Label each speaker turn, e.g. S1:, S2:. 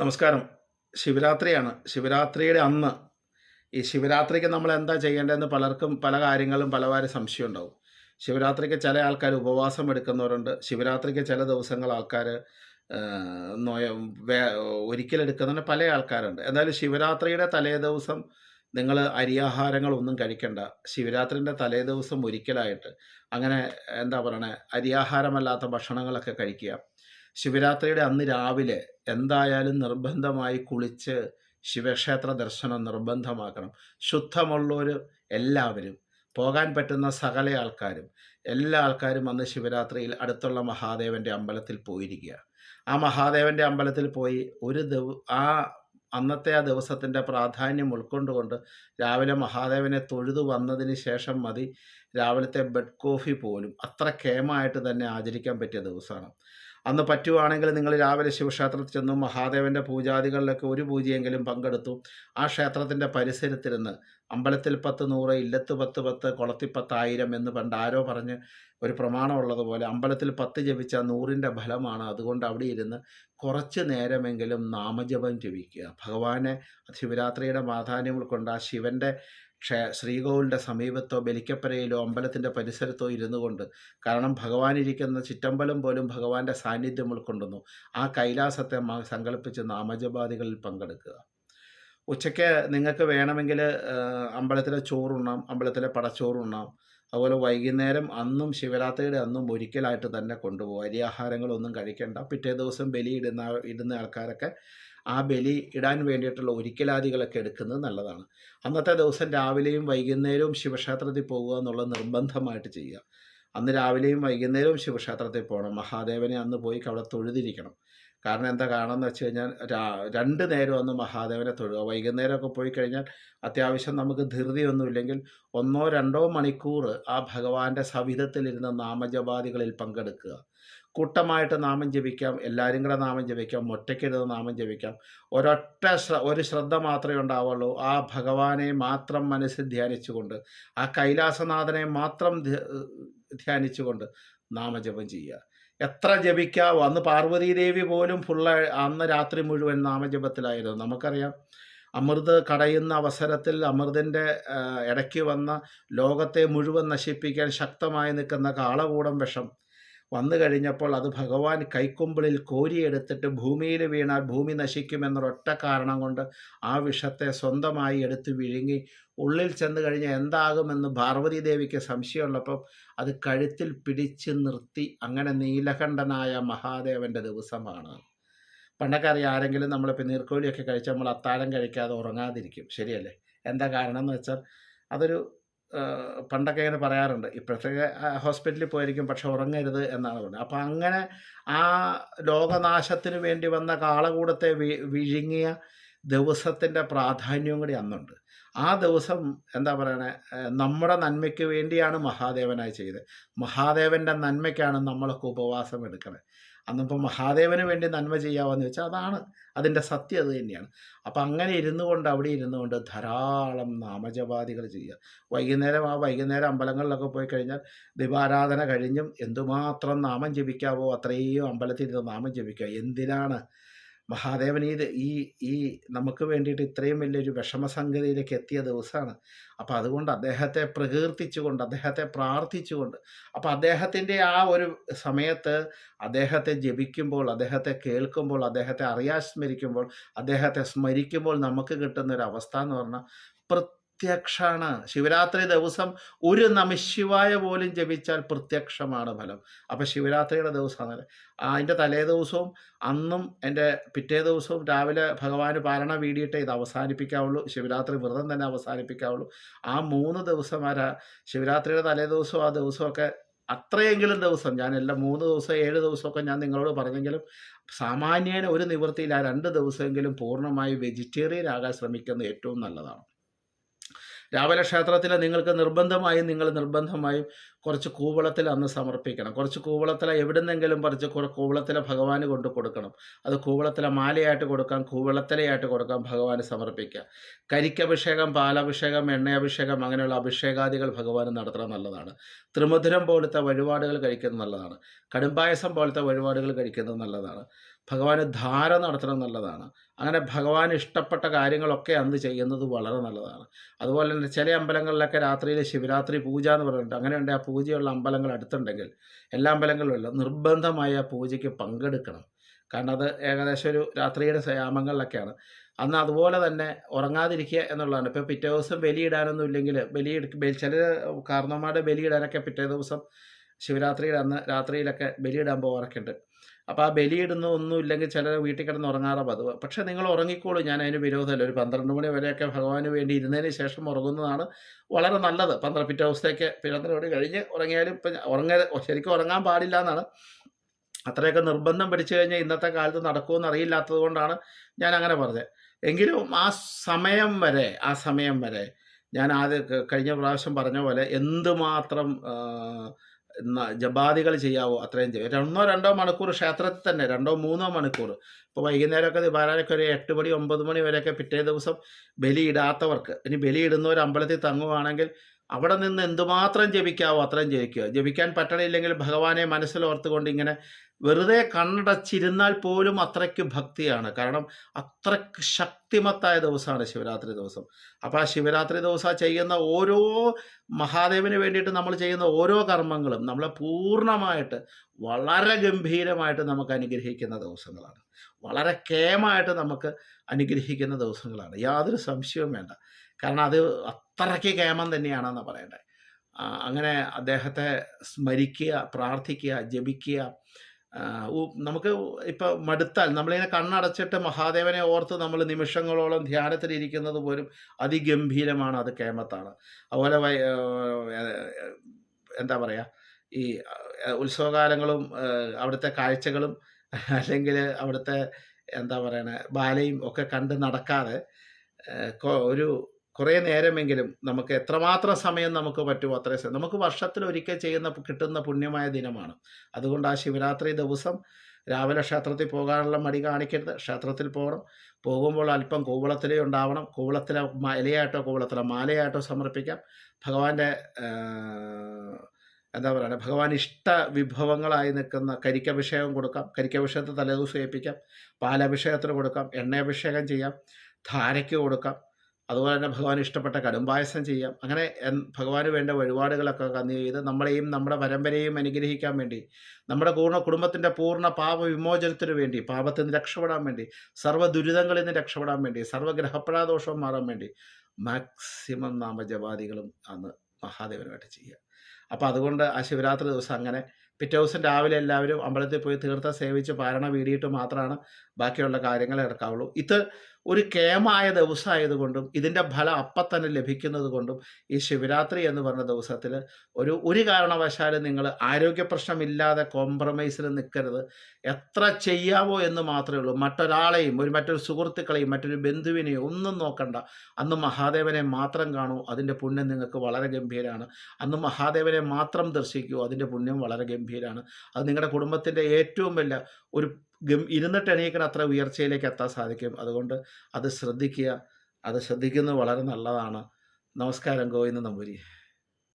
S1: നമസ്കാരം. ശിവരാത്രിയാണ്. ശിവരാത്രിയുടെ അന്ന് ഈ ശിവരാത്രിക്ക് നമ്മൾ എന്താ ചെയ്യേണ്ടതെന്ന് പലർക്കും പല കാര്യങ്ങളും പലവാരും സംശയം ഉണ്ടാവും. ശിവരാത്രിക്ക് ചില ആൾക്കാർ ഉപവാസം എടുക്കുന്നവരുണ്ട്. ശിവരാത്രിക്ക് ചില ദിവസങ്ങൾ ആൾക്കാർ നോയ വേ ഒരിക്കലെടുക്കുന്നതിന് പല ആൾക്കാരുണ്ട്. എന്നാലും ശിവരാത്രിയുടെ തലേ ദിവസം നിങ്ങൾ അരിയാഹാരങ്ങളൊന്നും കഴിക്കണ്ട. ശിവരാത്രിന്റെ തലേ ദിവസം ഒരിക്കലായിട്ട്. അങ്ങനെ എന്താ പറയണേ? അരിയാഹാരമല്ലാത്ത ഭക്ഷണങ്ങളൊക്കെ കഴിക്കുക. ശിവരാത്രിയുടെ അന്ന് രാവിലെ എന്തായാലും നിർബന്ധമായി കുളിച്ച് ശിവക്ഷേത്ര ദർശനം നിർബന്ധമാക്കണം. ശുദ്ധമുള്ളവർ എല്ലാവരും പോകാൻ പറ്റുന്ന സകല ആൾക്കാരും എല്ലാ ആൾക്കാരും അന്ന് ശിവരാത്രിയിൽ അടുത്തുള്ള മഹാദേവന്റെ അമ്പലത്തിൽ പോയിരിക്കുക. ആ മഹാദേവന്റെ അമ്പലത്തിൽ പോയി ഒരു ദിവ ആ അന്നത്തെ ആ ദിവസത്തിന്റെ പ്രാധാന്യം ഉൾക്കൊണ്ടുകൊണ്ട് രാവിലെ മഹാദേവനെ തൊഴുതു വന്നതിന് ശേഷം മതി രാവിലത്തെ ബെഡ് കോഫി പോലും. അത്ര കേമായിട്ട് തന്നെ ആചരിക്കാൻ പറ്റിയ ദിവസമാണ്. അന്ന് പറ്റുവാണെങ്കിൽ നിങ്ങൾ രാവിലെ ശിവക്ഷേത്രത്തിൽ ചെന്നു മഹാദേവന്റെ പൂജാദികളിലൊക്കെ ഒരു പൂജയെങ്കിലും പങ്കെടുത്തു. ആ ക്ഷേത്രത്തിന്റെ പരിസരത്തിരുന്ന് അമ്പലത്തിൽ പത്ത് നൂറ് ഇല്ലത്ത് പത്ത് പത്ത് കുളത്തി പത്തായിരം എന്ന് പണ്ട് ആരോ പറഞ്ഞ് ഒരു പ്രമാണമുള്ളതുപോലെ അമ്പലത്തിൽ പത്ത് ജപിച്ച നൂറിന്റെ ഫലമാണ്. അതുകൊണ്ട് അവിടെ ഇരുന്ന് കുറച്ച് നേരമെങ്കിലും നാമജപം ജപിക്കുക. ഭഗവാനെ ശിവരാത്രിയുടെ പ്രാധാന്യം ഉൾക്കൊണ്ട് ആ ശിവന്റെ ക്ഷേ ശ്രീകോവിലിന്റെ സമീപത്തോ ബലിക്കപ്പരയിലോ അമ്പലത്തിന്റെ പരിസരത്തോ ഇരുന്നു കൊണ്ട് കാരണം ഭഗവാൻ ഇരിക്കുന്ന ചിറ്റമ്പലം പോലും ഭഗവാന്റെ സാന്നിധ്യം ഉൾക്കൊണ്ടുന്നു ആ കൈലാസത്തെ സങ്കല്പിച്ച് നാമജപാദികളിൽ പങ്കെടുക്കുക. ഉച്ചയ്ക്ക് നിങ്ങൾക്ക് വേണമെങ്കിൽ അമ്പലത്തിലെ ചോറുണ്ണാം അമ്പലത്തിലെ പടച്ചോറുണ്ണാം അതുപോലെ വൈകുന്നേരം അന്നും ശിവരാത്രിയുടെ അന്നും ഒരിക്കലായിട്ട് തന്നെ കൊണ്ടുപോകും. അരിയാഹാരങ്ങളൊന്നും കഴിക്കേണ്ട. പിറ്റേ ദിവസം ബലി ഇടുന്ന ഇടുന്ന ആൾക്കാരൊക്കെ ആ ബലി ഇടാൻ വേണ്ടിയിട്ടുള്ള ഒരിക്കലാദികളൊക്കെ എടുക്കുന്നത് നല്ലതാണ്. അന്നത്തെ ദിവസം രാവിലെയും വൈകുന്നേരവും ശിവക്ഷേത്രത്തിൽ പോകുക എന്നുള്ളത് നിർബന്ധമായിട്ട് ചെയ്യുക. അന്ന് രാവിലെയും വൈകുന്നേരവും ശിവക്ഷേത്രത്തിൽ പോകണം. മഹാദേവനെ അന്ന് പോയി അവിടെ തൊഴുതിരിക്കണം. കാരണം എന്താ കാണാമെന്ന് വെച്ച് കഴിഞ്ഞാൽ രണ്ട് നേരം ഒന്ന് മഹാദേവനെ തൊഴുക. വൈകുന്നേരമൊക്കെ പോയി കഴിഞ്ഞാൽ അത്യാവശ്യം നമുക്ക് ധൃതിയൊന്നുമില്ലെങ്കിൽ ഒന്നോ രണ്ടോ മണിക്കൂർ ആ ഭഗവാന്റെ സവിധത്തിലിരുന്ന നാമജപാദികളിൽ പങ്കെടുക്കുക. കൂട്ടമായിട്ട് നാമം ജപിക്കാം എല്ലാവരും കൂടെ നാമം ജപിക്കാം ഒറ്റയ്ക്കിരുന്ന് നാമം ജപിക്കാം. ഒരൊറ്റ ശ്ര ഒരു ശ്രദ്ധ മാത്രമേ ഉണ്ടാവുള്ളൂ. ആ ഭഗവാനെ മാത്രം മനസ്സിൽ ധ്യാനിച്ചുകൊണ്ട് ആ കൈലാസനാഥനെ മാത്രം ധ്യാനിച്ചുകൊണ്ട് നാമജപം ചെയ്യുക. എത്ര ജപിക്കാവോ? അന്ന് പാർവതീ ദേവി പോലും ഫുള്ള അന്ന് രാത്രി മുഴുവൻ നാമജപത്തിലായിരുന്നു. നമുക്കറിയാം അമൃത് കടയുന്ന അവസരത്തിൽ അമൃതിന്റെ ഇടയ്ക്ക് വന്ന ലോകത്തെ മുഴുവൻ നശിപ്പിക്കാൻ ശക്തമായി നിൽക്കുന്ന കാളകൂടം വിഷം വന്നു കഴിഞ്ഞപ്പോൾ അത് ഭഗവാൻ കൈക്കുമ്പിളിൽ കോരിയെടുത്തിട്ട് ഭൂമിയിൽ വീണാൽ ഭൂമി നശിക്കുമെന്നൊരൊറ്റ കാരണം കൊണ്ട് ആ വിഷത്തെ സ്വന്തമായി എടുത്ത് വിഴുങ്ങി ഉള്ളിൽ ചെന്ന് കഴിഞ്ഞാൽ എന്താകുമെന്ന് പാർവതി ദേവിക്ക് സംശയമുള്ളപ്പം അത് കഴുത്തിൽ പിടിച്ച് നിർത്തി അങ്ങനെ നീലകണ്ഠനായ മഹാദേവന്റെ ദിവസമാണ്. പണ്ടൊക്കെ അറിയാം ആരെങ്കിലും നമ്മളിപ്പോൾ നീർക്കോലിയൊക്കെ കഴിച്ചാൽ നമ്മൾ അത്താഴം കഴിക്കാതെ ഉറങ്ങാതിരിക്കും. ശരിയല്ലേ? എന്താ കാരണം എന്ന് വെച്ചാൽ അതൊരു പണ്ടൊക്കെ ഇങ്ങനെ പറയാറുണ്ട് ഇപ്പോഴത്തെ ഹോസ്പിറ്റലിൽ പോയിരിക്കും പക്ഷെ ഉറങ്ങരുത് എന്നാണ് പറഞ്ഞത്. അപ്പം അങ്ങനെ ആ ലോകനാശത്തിന് വേണ്ടി വന്ന കാളകൂടത്തെ വിഴുങ്ങിയ ദിവസത്തിന്റെ പ്രാധാന്യവും കൂടി അന്നുണ്ട്. ആ ദിവസം എന്താ പറയണേ നമ്മുടെ നന്മയ്ക്ക് വേണ്ടിയാണ് മഹാദേവനായി ചെയ്തത്. മഹാദേവന്റെ നന്മയ്ക്കാണ് നമ്മളൊക്കെ ഉപവാസം എടുക്കണത് അന്നിപ്പോൾ മഹാദേവന് വേണ്ടി നന്മ ചെയ്യാമെന്ന് വെച്ചാൽ അതാണ് അതിന്റെ സത്യം അത് തന്നെയാണ്. അപ്പം അങ്ങനെ ഇരുന്നു കൊണ്ട് അവിടെ ഇരുന്നു കൊണ്ട് ധാരാളം നാമജപാദികൾ ചെയ്യുക. വൈകുന്നേരം ആ വൈകുന്നേരം അമ്പലങ്ങളിലൊക്കെ പോയി കഴിഞ്ഞാൽ ദീപാരാധന കഴിഞ്ഞും എന്തുമാത്രം നാമം ജപിക്കാവോ അത്രയും അമ്പലത്തിൽ ഇരുന്ന് നാമം ജപിക്കുക. എന്തിനാണ് മഹാദേവൻ ഈ ഈ ഈ നമുക്ക് വേണ്ടിയിട്ട് ഇത്രയും വലിയൊരു വിഷമസംഗതിയിലേക്ക് എത്തിയ ദിവസമാണ്. അപ്പോൾ അതുകൊണ്ട് അദ്ദേഹത്തെ പ്രകീർത്തിച്ചുകൊണ്ട് അദ്ദേഹത്തെ പ്രാർത്ഥിച്ചുകൊണ്ട് അപ്പോൾ അദ്ദേഹത്തിന്റെ ആ ഒരു സമയത്ത് അദ്ദേഹത്തെ ജപിക്കുമ്പോൾ അദ്ദേഹത്തെ കേൾക്കുമ്പോൾ അദ്ദേഹത്തെ അറിയാൻ സ്മരിക്കുമ്പോൾ അദ്ദേഹത്തെ സ്മരിക്കുമ്പോൾ നമുക്ക് കിട്ടുന്ന ഒരു അവസ്ഥ എന്ന് പറഞ്ഞാൽ പ്രത്യക്ഷാണ്. ശിവരാത്രി ദിവസം ഒരു നമശിവായ പോലും ജപിച്ചാൽ പ്രത്യക്ഷമാണ് ഫലം. അപ്പോൾ ശിവരാത്രിയുടെ ദിവസമാണ്. അതിന്റെ തലേ ദിവസവും അന്നും എന്റെ പിറ്റേ ദിവസവും രാവിലെ ഭഗവാന് പാരണ വീടിയിട്ടേ ഇത് അവസാനിപ്പിക്കാവുള്ളൂ. ശിവരാത്രി വ്രതം തന്നെ അവസാനിപ്പിക്കാവുള്ളൂ. ആ മൂന്ന് ദിവസം ആ ശിവരാത്രിയുടെ തലേ ദിവസവും ആ ദിവസമൊക്കെ അത്രയെങ്കിലും ദിവസം ഞാൻ എല്ലാ മൂന്ന് ദിവസം ഏഴ് ദിവസമൊക്കെ ഞാൻ നിങ്ങളോട് പറഞ്ഞെങ്കിലും സാമാന്യേന ഒരു നിവൃത്തിയിൽ ആ രണ്ട് ദിവസമെങ്കിലും പൂർണമായി വെജിറ്റേറിയൻ ആകാൻ ശ്രമിക്കുന്നത് ഏറ്റവും നല്ലതാണ്. രാവിലെ ക്ഷേത്രത്തിൽ നിങ്ങൾക്ക് നിർബന്ധമായും നിങ്ങൾ നിർബന്ധമായും കുറച്ച് കൂവളത്തിൽ അന്ന് സമർപ്പിക്കണം. കുറച്ച് കൂവളത്തില എവിടുന്നെങ്കിലും പറിച്ച് കുറേ കൂവളത്തില ഭഗവാന് കൊണ്ട് കൊടുക്കണം. അത് കൂവളത്തില മാലയായിട്ട് കൊടുക്കാം കൂവളത്തിലയായിട്ട് കൊടുക്കാം ഭഗവാന് സമർപ്പിക്കുക. കരിക്കഭിഷേകം പാലഭിഷേകം എണ്ണയഭിഷേകം അങ്ങനെയുള്ള അഭിഷേകാദികൾ ഭഗവാന് നടത്തണം നല്ലതാണ്. ത്രിമധുരം പോലത്തെ വഴിപാടുകൾ കഴിക്കുന്നത് നല്ലതാണ്. കടുംപായസം പോലത്തെ വഴിപാടുകൾ കഴിക്കുന്നത് നല്ലതാണ്. ഭഗവാന് ധാര നടത്തണം നല്ലതാണ്. അങ്ങനെ ഭഗവാൻ ഇഷ്ടപ്പെട്ട കാര്യങ്ങളൊക്കെ അന്ന് ചെയ്യുന്നത് വളരെ നല്ലതാണ്. അതുപോലെ തന്നെ ചില അമ്പലങ്ങളിലൊക്കെ രാത്രിയിൽ ശിവരാത്രി പൂജ എന്ന് പറഞ്ഞിട്ടുണ്ട് അങ്ങനെയുണ്ട് ആ പൂജയുള്ള അമ്പലങ്ങൾ അടുത്തുണ്ടെങ്കിൽ എല്ലാ അമ്പലങ്ങളിലുമല്ല നിർബന്ധമായി ആ പൂജയ്ക്ക് പങ്കെടുക്കണം. കാരണം അത് ഏകദേശം ഒരു രാത്രിയുടെ യാമങ്ങളിലൊക്കെയാണ്. അന്ന് അതുപോലെ തന്നെ ഉറങ്ങാതിരിക്കുക എന്നുള്ളതാണ്. ഇപ്പോൾ പിറ്റേ ദിവസം ബലിയിടാനൊന്നും ഇല്ലെങ്കിൽ ബലിയെടുക്ക ചില കാരണവന്മാരുടെ ബലിയിടാനൊക്കെ പിറ്റേ ദിവസം ശിവരാത്രിയുടെ അന്ന് രാത്രിയിലൊക്കെ ബലിയിടാൻ പോകാറൊക്കെ ഉണ്ട് അപ്പോൾ ആ ബലിയിടുന്ന ഒന്നും ഇല്ലെങ്കിൽ ചിലർ വീട്ടിൽ കിടന്ന് ഉറങ്ങാറ പതിവ് പക്ഷേ നിങ്ങൾ ഉറങ്ങിക്കോളൂ. ഞാൻ അതിന് വിരോധമല്ല. ഒരു പന്ത്രണ്ട് മണി വരെയൊക്കെ ഭഗവാന് വേണ്ടി ഇരുന്നതിന് ശേഷം ഉറങ്ങുന്നതാണ് വളരെ നല്ലത്. പന്ത്രണ്ട് പിറ്റേ ദിവസത്തേക്ക് പന്ത്രണ്ട് മണി കഴിഞ്ഞ് ഉറങ്ങിയാലും ഇപ്പം ഉറങ്ങ ശരിക്കും ഉറങ്ങാൻ പാടില്ല എന്നാണ്. അത്രയൊക്കെ നിർബന്ധം പിടിച്ചു കഴിഞ്ഞാൽ ഇന്നത്തെ കാലത്ത് നടക്കുമെന്ന് അറിയില്ലാത്തത് കൊണ്ടാണ് ഞാൻ അങ്ങനെ പറഞ്ഞത്. എങ്കിലും ആ സമയം വരെ ആ സമയം വരെ ഞാൻ ആദ്യം കഴിഞ്ഞ പ്രാവശ്യം പറഞ്ഞ പോലെ എന്തുമാത്രം ജപാദികൾ ചെയ്യാവോ അത്രയും ചെയ്യും. രണ്ടോ രണ്ടോ മണിക്കൂർ ക്ഷേത്രത്തിൽ തന്നെ രണ്ടോ മൂന്നോ മണിക്കൂർ. ഇപ്പോൾ വൈകുന്നേരമൊക്കെ ദിവാരൊക്കെ ഒരു എട്ട് മണി ഒമ്പത് മണി വരെയൊക്കെ പിറ്റേ ദിവസം ബലിയിടാത്തവർക്ക് ഇനി ബലിയിടുന്നവർ അമ്പലത്തിൽ തങ്ങുവാണെങ്കിൽ അവിടെ നിന്ന് എന്തുമാത്രം ജപിക്കാവോ അത്രയും ജപിക്കുക. ജപിക്കാൻ പറ്റണില്ലെങ്കിൽ ഭഗവാനെ മനസ്സിലോർത്തുകൊണ്ട് ഇങ്ങനെ വെറുതെ കണ്ണടച്ചിരുന്നാൽ പോലും അത്രയ്ക്ക് ഭക്തിയാണ്. കാരണം അത്രയ്ക്ക് ശക്തിമത്തായ ദിവസമാണ് ശിവരാത്രി ദിവസം. അപ്പോൾ ആ ശിവരാത്രി ദിവസം ചെയ്യുന്ന ഓരോ മഹാദേവന് വേണ്ടിയിട്ട് നമ്മൾ ചെയ്യുന്ന ഓരോ കർമ്മങ്ങളും നമ്മളെ പൂർണമായിട്ട് വളരെ ഗംഭീരമായിട്ട് നമുക്ക് അനുഗ്രഹിക്കുന്ന ദിവസങ്ങളാണ്. വളരെ കേമായിട്ട് നമുക്ക് അനുഗ്രഹിക്കുന്ന ദിവസങ്ങളാണ്. യാതൊരു സംശയവും വേണ്ട. കാരണം അത് അത്രയ്ക്ക് കേമം തന്നെയാണെന്ന് പറയേണ്ടത് അങ്ങനെ അദ്ദേഹത്തെ സ്മരിക്കുക പ്രാർത്ഥിക്കുക ജപിക്കുക. നമുക്ക് ഇപ്പോൾ മടുത്താൽ നമ്മളിങ്ങനെ കണ്ണടച്ചിട്ട് മഹാദേവനെ ഓർത്ത് നമ്മൾ നിമിഷങ്ങളോളം ധ്യാനത്തിലിരിക്കുന്നത് പോലും അതിഗംഭീരമാണ് അത് കേമത്താണ് അതുപോലെ എന്താ പറയുക ഈ ഉത്സവകാലങ്ങളും അവിടുത്തെ കാഴ്ചകളും അല്ലെങ്കിൽ അവിടുത്തെ എന്താ പറയണേ ബാലയും ഒക്കെ കണ്ട് നടക്കാതെ ഒരു കുറേ നേരമെങ്കിലും നമുക്ക് എത്രമാത്രം സമയം നമുക്ക് പറ്റുമോ അത്രയും സമയം. നമുക്ക് വർഷത്തിൽ ഒരിക്കൽ ചെയ്യുന്ന കിട്ടുന്ന പുണ്യമായ ദിനമാണ്. അതുകൊണ്ട് ആ ശിവരാത്രി ദിവസം രാവിലെ ക്ഷേത്രത്തിൽ പോകാനുള്ള മടി കാണിക്കരുത്. ക്ഷേത്രത്തിൽ പോകണം. പോകുമ്പോൾ അല്പം കൂവളത്തിലേ ഉണ്ടാവണം. കൂവളത്തിലെ ഇലയായിട്ടോ കൂവളത്തിലെ മാലയായിട്ടോ സമർപ്പിക്കാം. ഭഗവാന്റെ എന്താ പറയുക ഭഗവാൻ ഇഷ്ട വിഭവങ്ങളായി നിൽക്കുന്ന കരിക്കഭിഷേകം കൊടുക്കാം. കരിക്കഭിഷേകത്തിൽ തലേദിവസം ഏൽപ്പിക്കാം. പാലഭിഷേകത്തിന് കൊടുക്കാം. എണ്ണയഭിഷേകം ചെയ്യാം. ധാരയ്ക്ക് കൊടുക്കാം. അതുപോലെ തന്നെ ഭഗവാൻ ഇഷ്ടപ്പെട്ട കടുംപായസം ചെയ്യാം. അങ്ങനെ ഭഗവാന് വേണ്ട വഴിപാടുകളൊക്കെ കന്നു ചെയ്ത് നമ്മളെയും നമ്മുടെ പരമ്പരയും അനുഗ്രഹിക്കാൻ വേണ്ടി നമ്മുടെ പൂർണ കുടുംബത്തിന്റെ പൂർണ പാപ വിമോചനത്തിന് വേണ്ടി പാപത്തിൽ നിന്ന് രക്ഷപ്പെടാൻ വേണ്ടി സർവ ദുരിതങ്ങളിൽ നിന്ന് രക്ഷപ്പെടാൻ വേണ്ടി സർവഗ്രഹപ്രാദോഷവും മാറാൻ വേണ്ടി മാക്സിമം നാമജപാദികളും അന്ന് മഹാദേവനുമായിട്ട് ചെയ്യുക. അപ്പോൾ അതുകൊണ്ട് ആ ശിവരാത്രി ദിവസം അങ്ങനെ പിറ്റേ ദിവസം രാവിലെ എല്ലാവരും അമ്പലത്തിൽ പോയി തീർത്ഥ സേവിച്ച് പാരണ വീടിയിട്ട് മാത്രമാണ് ബാക്കിയുള്ള കാര്യങ്ങൾ എടുക്കാവുള്ളൂ ഇത് ഒരു കേമായ ദിവസമായതുകൊണ്ടും ഇതിന്റെ ഫലം അപ്പം തന്നെ ലഭിക്കുന്നത് കൊണ്ടും ഈ ശിവരാത്രി എന്ന് പറഞ്ഞ ദിവസത്തിൽ ഒരു ഒരു കാരണവശാലും നിങ്ങൾ ആരോഗ്യ പ്രശ്നമില്ലാതെ കോംപ്രമൈസിൽ നിൽക്കരുത്. എത്ര ചെയ്യാവോ എന്ന് മാത്രമേ ഉള്ളൂ. മറ്റൊരാളെയും ഒരു മറ്റൊരു സുഹൃത്തുക്കളെയും മറ്റൊരു ബന്ധുവിനെയും ഒന്നും നോക്കണ്ട. അന്ന് മഹാദേവനെ മാത്രം കാണൂ. അതിന്റെ പുണ്യം നിങ്ങൾക്ക് വളരെ ഗംഭീരമാണ്. അന്ന് മഹാദേവനെ മാത്രം ദർശിക്കൂ. അതിന്റെ പുണ്യം വളരെ ഗംഭീരമാണ്. അത് നിങ്ങളുടെ കുടുംബത്തിന്റെ ഏറ്റവും വലിയ ഒരു ഇരുന്നിട്ട് എണീക്കണ അത്ര ഉയർച്ചയിലേക്ക് എത്താൻ സാധിക്കും. അതുകൊണ്ട് അത് ശ്രദ്ധിക്കുക. അത് ശ്രദ്ധിക്കുന്നത് വളരെ നല്ലതാണ്. നമസ്കാരം ഗോവിന്ദ നമ്പൂരി